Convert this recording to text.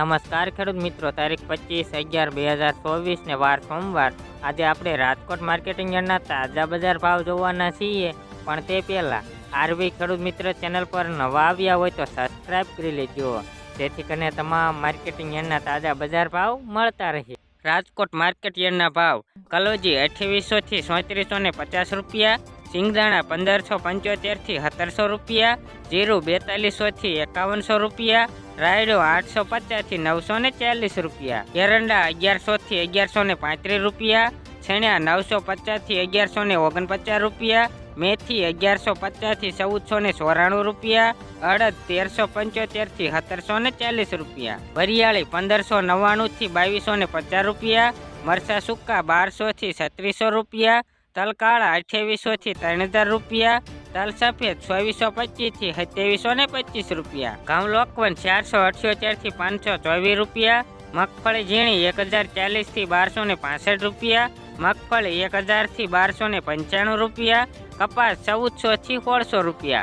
નમસ્કાર ખેડૂત મિત્રો, તારીખ પચીસ અગિયાર બે હજાર ચોવીસને વાર સોમવાર. આજે આપણે રાજકોટ માર્કેટિંગ યાર્ડના તાજા બજાર ભાવ જોવાના છીએ. પણ તે પહેલાં, આરવી ખેડૂત મિત્ર ચેનલ પર નવા આવ્યા હોય તો સબસ્ક્રાઇબ કરી લેજો. જેથી કરીને તમામ માર્કેટિંગ યાર્ડના તાજા બજાર ભાવ મળતા રહે. રાજકોટ માર્કેટ યાર્ડના ભાવ, કલોજી અઠ્યાવીસોથી સોત્રીસો ને પચાસ રૂપિયા, સિંગદાણા પંદરસો પંચોતેરથી સત્તરસો રૂપિયા, જીરું બેતાલીસોથી એકાવનસો રૂપિયા રાયડો આઠસો પચાસથી નવસો ને ચાલીસ રૂપિયા, એરંડા અગિયારસોથી અગિયારસો ને પાંત્રીસ રૂપિયા, છેણ્યા નવસો પચાસથી અગિયારસો ને ઓગણપચાસ રૂપિયા, મેથી અગિયારસો પચાસથી ચૌદસો ને ચોરાણું રૂપિયા, અડદ તેરસો પંચોતેરથી સત્તરસો ને ચાલીસ રૂપિયા, વરિયાળી પંદરસો નવ્વાણુંથી બાવીસો ને પચાસ રૂપિયા મરસા સુકા બારસો બારસોથી છત્રીસો રૂપિયા, તલકાળા અઠ્યાવીસો થી ત્રણ હજાર રૂપિયા તલ સફેદ ચોવીસો પચીસથી સત્યાવીસો ને પચીસ રૂપિયા. ઘઉં લોકવન ચારસો અઠ્યોતેરથી પાંચસો ચોવીસ રૂપિયા. મગફળી ઝીણી એક હજાર ચાલીસથી બારસો ને પાસઠ રૂપિયા. મગફળી એક હજારથી બારસો ને પંચાણું રૂપિયા. કપાસ ચૌદસો થી સોળસો રૂપિયા.